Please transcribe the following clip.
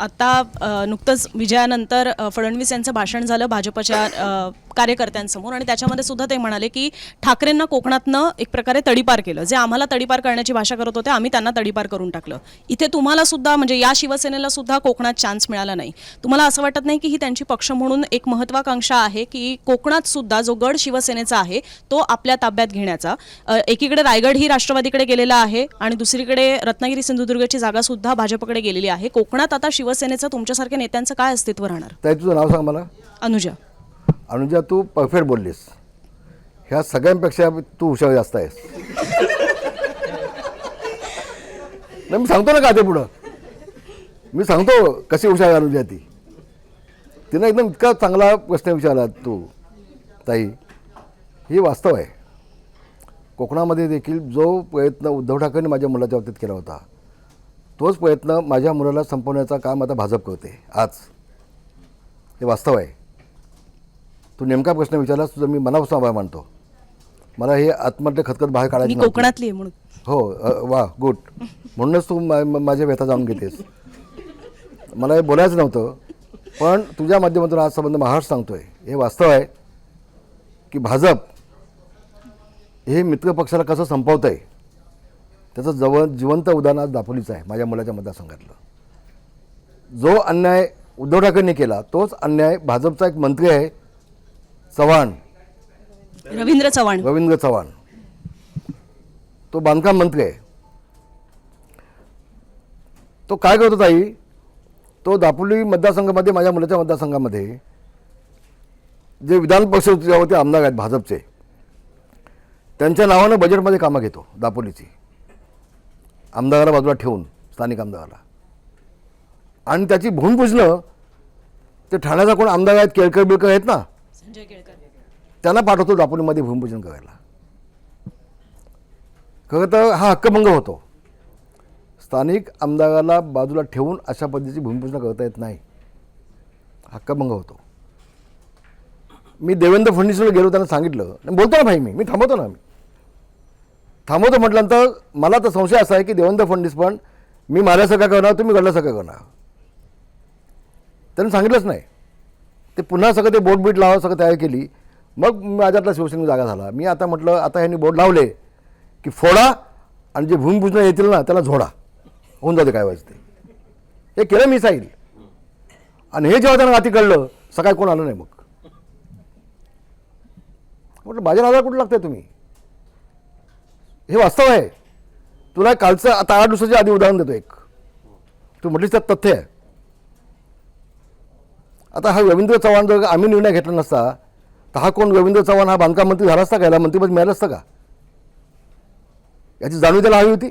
आता नुकतंच विजयानंतर फडणवीस यांचं भाषण झालं. भाजपच्या कार्यकर्त्यांसमोर. आणि त्याच्यामध्ये सुद्धा ते म्हणाले की ठाकरेंना कोकणातनं एक प्रकारे तडीपार केलं. जे आम्हाला तडीपार करण्याची भाषा करत होते आम्ही त्यांना तडीपार करून टाकलं. इथे तुम्हाला सुद्धा म्हणजे या शिवसेनेला सुद्धा कोकणात चान्स मिळाला नाही. तुम्हाला असं वाटत नाही की ही त्यांची पक्ष म्हणून एक महत्वाकांक्षा आहे की कोकणात सुद्धा जो गड शिवसेनेचा आहे तो आपल्या ताब्यात घेण्याचा? एकीकडे रायगड ही राष्ट्रवादीकडे गेलेला आहे आणि दुसरीकडे रत्नागिरी सिंधुदुर्गची जागा सुद्धा भाजपकडे गेलेली आहे. कोकणात आता शिवसेनेचं तुमच्यासारख्या नेत्यांचं काय अस्तित्व राहणार? तुझं नाव सांग मला. अनुजा. अनुजा तू परफेक्ट बोललीस. ह्या सगळ्यांपेक्षा तू हुशार जास्त आहेस. नाही मी सांगतो ना का ते पुढं. मी सांगतो कशी हुशार आहे अनुजा ती. तिनं एकदम इतका चांगला प्रश्न विचारला तू ताई. हे वास्तव आहे. कोकणामध्ये देखील जो प्रयत्न उद्धव ठाकरेंनी माझ्या मुलाच्या बाबतीत केला होता तोच प्रयत्न माझ्या मुलाला संपवण्याचा काम आता भाजप करते आज. हे वास्तव आहे. तू नेमका प्रश्न विचारलास तुझं मी मनापासून आभार मानतो. मला हे आत्महत्या खतखत बाहेर मी काढायची नव्हती. कोकणातली आहे म्हणून. हो वा गुड. म्हणूनच तू मा- मा- माझ्या व्यथा जाणून घेतेस. मला हे बोलायचं नव्हतं पण तुझ्या माध्यमातून आज संबंध महाराष्ट्र सांगतोय. हे वास्तव आहे की भाजप हे मित्र पक्षाला कसं संपवत आहे त्याचं जवळ जिवंत उदाहरण आज दापोलीचं आहे माझ्या मुलाच्या मतदारसंघातलं. जो अन्याय उद्धव ठाकरेंनी केला तोच अन्याय भाजपचा एक मंत्री आहे चव्हाण. रवींद्र चव्हाण. रवींद्र चव्हाण. तो बांधकाम मंत्री आहे. तो काय करतो ताई? तो दापोली मतदारसंघामध्ये माझ्या मुलाच्या मतदारसंघामध्ये जे विधान परिषद होते आमदार आहेत भाजपचे. त्यांच्या नावानं बजेटमध्ये कामं घेतो दापोलीची. आमदाराला बाजूला ठेवून स्थानिक आमदाराला. आणि त्याची भूमिपूजनं ते ठाण्याचा कोण आमदार आहेत केळकर बिळकर आहेत ना? त्यांना पाठवतो दापोलीमध्ये भूमिपूजन करायला. खरं तर हा हक्कभंग होतो. स्थानिक आमदाराला बाजूला ठेवून अशा पद्धतीची भूमिपूजन करता येत नाही. हक्कभंग होतो. मी देवेंद्र फडणवीसला गेलो त्यांना सांगितलं. बोलतो ना भाई मी मी थांबवतो ना मी थांबवतो म्हटल्यानंतर मला तर संशय असा आहे की देवेंद्र फडणवीस पण मी माझ्यासारखा करणार तुम्ही गडल्यासारखं करणार. त्यांनी सांगितलंच नाही. ते पुन्हा सगळं ते बोट बीट लावा सगळं तयार केली. मग माझ्यातला शिवसेनेला जागा झाला. मी आता म्हटलं आता ह्यांनी बोर्ड लावले की फोडा आणि जे भूमिपूजन येतील ना त्याला झोडा. होऊन जाते काय व्हायचं ते. हे केलं मी साईल आणि हे जेव्हा त्यांना राती कळलं सकाळी कोण आलं नाही मग. म्हटलं माझ्या राजा कुठं लागताय तुम्ही? हे वास्तव आहे. तुला कालचं आता आठ दिवसाच्या आधी उदाहरण देतो एक. तू म्हटलीस त्यात तथ्य आहे. आता हा रवींद्र चव्हाण जर आम्ही निर्णय घेतला नसता तर हा कोण? रवींद्र चव्हाण हा बांधकाम मंत्री झाला असता का? याला मंत्रीपद मिळालं असतं का? याची जाणीव त्याला हवी होती.